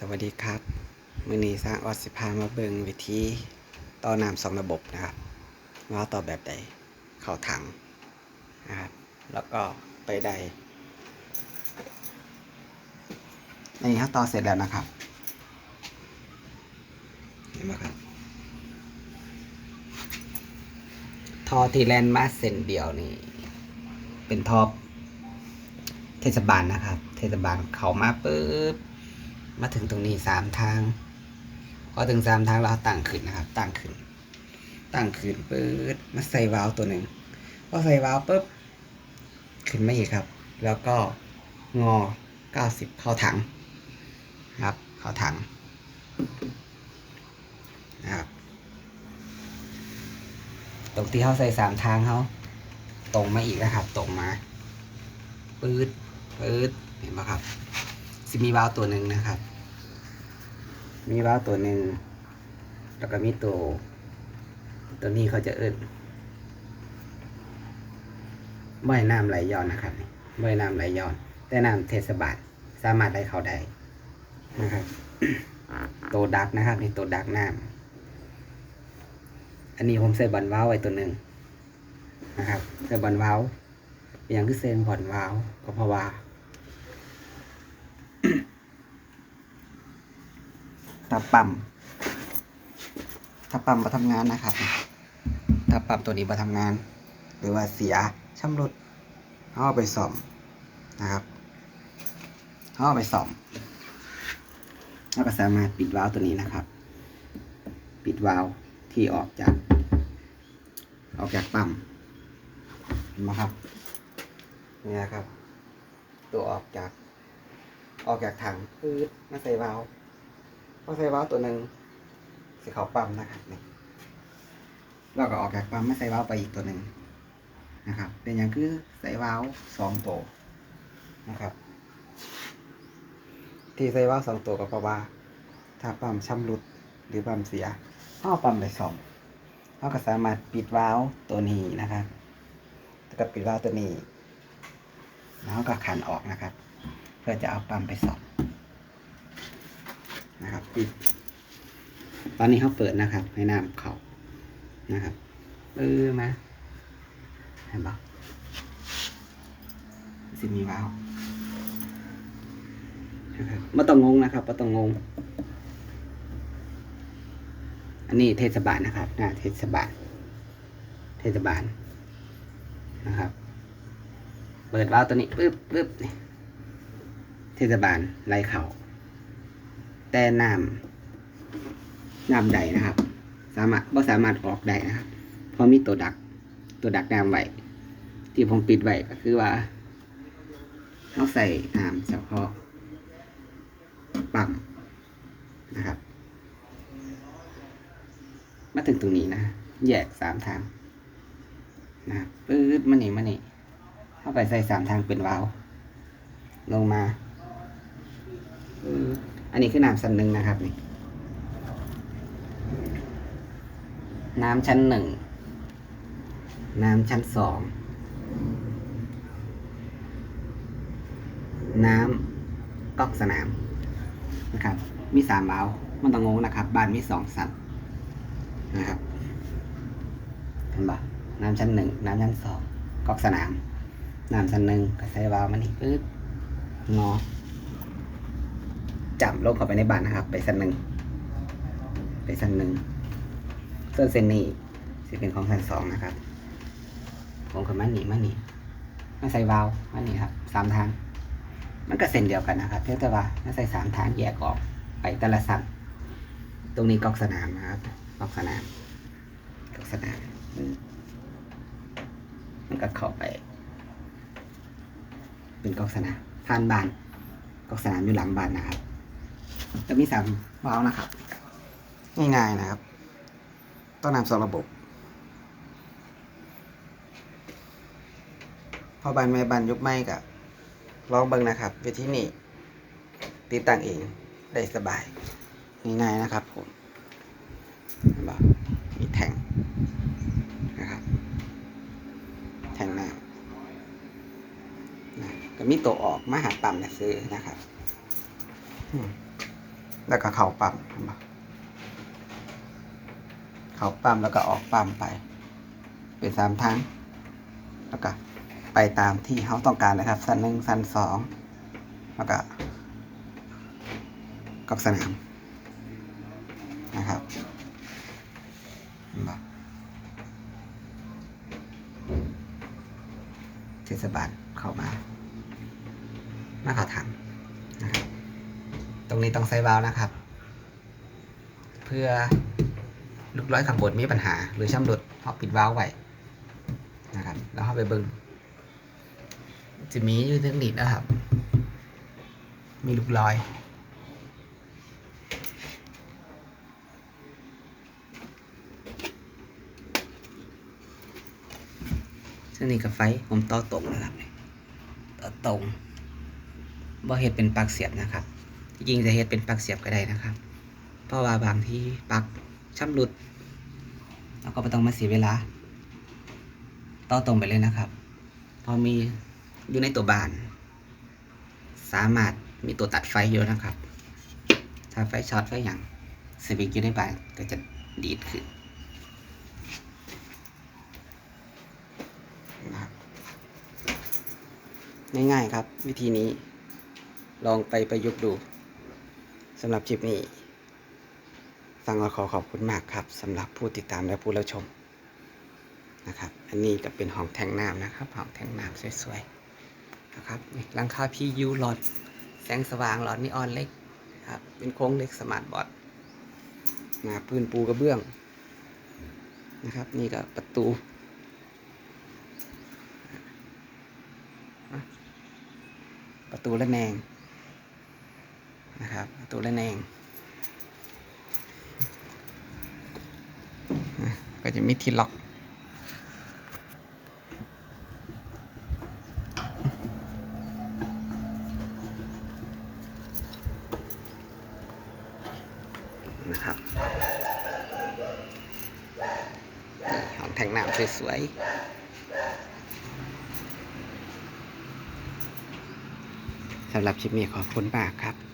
สวัสดีครับมือนี้สร้างออดสิพามาเบิงวิธีต่อน้ำสองระบบนะครับว่าต่อแบบใดเข้าถังนะครับแล้วก็ไปใดนนี้เขาต่อเสร็จแล้วนะครับเห็นไหมครับทอที่แลนด์มาเส้นเดียวนี่เป็นทอเทศบาลนะครับ เทศบาลเขามาปุ๊บ มาถึงตรงนี้สามทางพอถึงสามทางเราตั้งขึ้นนะครับตั้งขึ้นตั้งขึ้นปื๊ดมาใส่วาล์วตัวหนึ่งพอใส่วาล์วปุ๊บขึ้นมาอีกครับ แล้วก็งอ90เข้าถังนะครับ เข้าถังนะครับตรงที่เขาใส่สามทางเขาตรงมาอีกนะครับ ตรงมาปื๊ดปื๊ดเห็นไหมครับสิมีวาล์วตัวหนึ่งนะครับ มีว้าวตัวหนึ่งแล้วก็มีตัว ตัวนี้เขาจะเอิ้นบ่อยน้ำไหลย้อนนะครับบ่อยน้ำไหลย้อน แต่น้ำเทศบาลสามารถไหลเข้าได้นะครับ ตัวดักนะครับนี่ตัวดักน้ำอันนี้ผมใส่บอลว้าวไว้ตัวหนึ่งนะครับใส่บอลว้าวอย่างคือเซนบอลว้าวก็เพราะว่าาปั๊มถ้าปั๊มมาทำงานนะครับ ถ้าปั๊มตัวนี้มาทำงาน หรือว่าเสียชำรุดเขาเอาไปซ่อมนะครับเขาเอาไปซ่อมแล้วก็สามารถปิดวาล์วตัวนี้นะครับ ปิดวาล์วที่ออกจาก ออกจากปั๊มเห็นไหมครับเนี่นะครับ ตัวออกจาก ออกจากถังพืดมาใส่วาล์ว พอใส่วาวตัวหนึ่งสีขาวปั๊มนะครับนี่เราก็ออกจากปั๊มไม่ใส่วาวไปอีกตัวหนึ่งนะครับ เป็นอย่างคือใส่วาวสองตัวนะครับ ที่ใส่วาวสองตัวก็เพราะว่า ถ้าปั๊มชำรุดหรือปั๊มเสียเอาปั๊มไปซ่อมเราก็สามารถปิดวาล์วตัวนี้นะครับแล้วก็ปิดวาล์วตัวนี้ แล้วก็ขันออกนะครับ เพื่อจะเอาปั๊มไปซ่อม นะครับปิดตอนนี้เขาเปิดนะครับ ให้น้ำเขานะครับเออมาเห็นปะสิมีวาล์วนะครับไม่ต้องงงนะครับไม่ต้องงง อันนี้เทศบาลนะครับนะเทศบาล เทศบาลนะครับ เปิดวาล์วตัวนี้ปึ๊บปึ๊บนี่เทศบาลไล่เขา แต่น้ำน้ำใดนะครับ สามารถบ่สามารถออกได้นะครับเพราะมีตัวดัก ตัวดักน้ำไว้ที่ผมปิดไว้ก็คือว่าเขาใส่น้ำเฉพาะปั๊มนะครับ มาถึงตรงนี้นะ แยกสามทางนะครับปื๊ดมานี่มานี่เข้าไปใส่สามทางเป็นวาล์วลงมาปื๊ด อันนี้คือน้ำชั้นหนึ่งนะครับนี่น้ำชั้นหนึ่งน้ำชั้นสองน้ำก๊อกสนามนะครับ มีสามวาล์วมันต้องงงนะครับ บ้านมีสองสันนะครับเห็นปะน้ำชั้นหนึ่งน้ำชั้นสองก๊อกสนาม น้ำชั้นหนึ่งก็ใส่วาล์วมันนี่ปึ๊บงอ จับลงเข้าไปในบ้านนะครับ ไปสันหนึ่งไปสันหนึ่งส่วนเส้นนี้สิเป็นของสันสองนะครับ ผมกับมันนี่มันนี่มาใส่วาล์วมันนี่ครับสามทาง มันก็เส้นเดียวกันนะครับเพียงแต่ว่ามาใส่สามทางแยกออกไปแต่ละสันตรงนี้กอกสนามนะครับกอกสนามกอกสนามมมันก็เข้าไป เป็นกอกสนามผ่านบ้านกอกสนามอยู่หลังบ้านนะครับ จะมีสามวาล์วนะครับ ง่ายๆนะครับ ต้นน้ำสองระบบพอบันไม่บันยุบไม่กับลองเบิ่งนะครับวิธีนี้ติดตั้งเองได้สบาย ง่ายๆนะครับผมเห็นปะมีแทงนะครับ แทงน้ำนะก็มีตัวออกมาหาปั๊มนะซื้อนะครับ แล้วก็เข้าปั๊มเข้าปั๊มแล้วก็ออกปั๊มไป เป็นสามทางแล้วก็ไปตามที่เขาต้องการเลยครับ สั้นหนึ่งสั้นสองแล้วก็กอกสนามนะครับเห็นปะเทศบาลเข้ามามาขาถังนะครับ ตรงนี้ต้องใส่วาล์วนะครับ เพื่อลูกร้อยขังบดมีปัญหา หรือช่ำรุดเขาปิดวาล์วไว้นะครับแล้วเข้าไปเบิงจะมีอยู่เรื่องนี้นะครับ มีลูกร้อยซึ่งนี่กับไฟผมต่อตรงนะครับต่อตรงบ่เฮ็ดเป็นปลั๊กเสียบนะครับ จริงจะเฮ็ดเป็นปลั๊กเสียบก็ได้นะครับ เพราะว่าบางที่ปลั๊กชำรุดเราก็ไม่ต้องมาเสียเวลา ต่อตรงไปเลยนะครับ พอมีอยู่ในตัวบาน สามารถมีตัวตัดไฟอยู่นะครับ ถ้าไฟช็อตไฟอย่างสวิตอยู่ในบานก็จะดีดขึ้นนะง่ายๆครับ วิธีนี้ลองไปประยุกต์ดู สำหรับคลิปนี้ฟังก็ขอขอบคุณมากครับสำหรับผู้ติดตามและผู้รับชมนะครับ อันนี้ก็เป็นห้องแทงน้ำนะครับห้องแทงน้ำสวยๆนะครับนี่หลังคา PU หลอดแสงสว่างหลอดนีออนเล็กครับเป็นโค้งเล็กสมาร์ทบอร์ดนะพื้นปูกระเบื้องนะครับ นี่ก็ประตูประตูและแนง นะครับประตูและแนงนะก็จะมีที่ล็อกนะครับนี่ห้องแทงน้ำสวยๆสำหรับคลิปนี้ขอบคุณมากครับ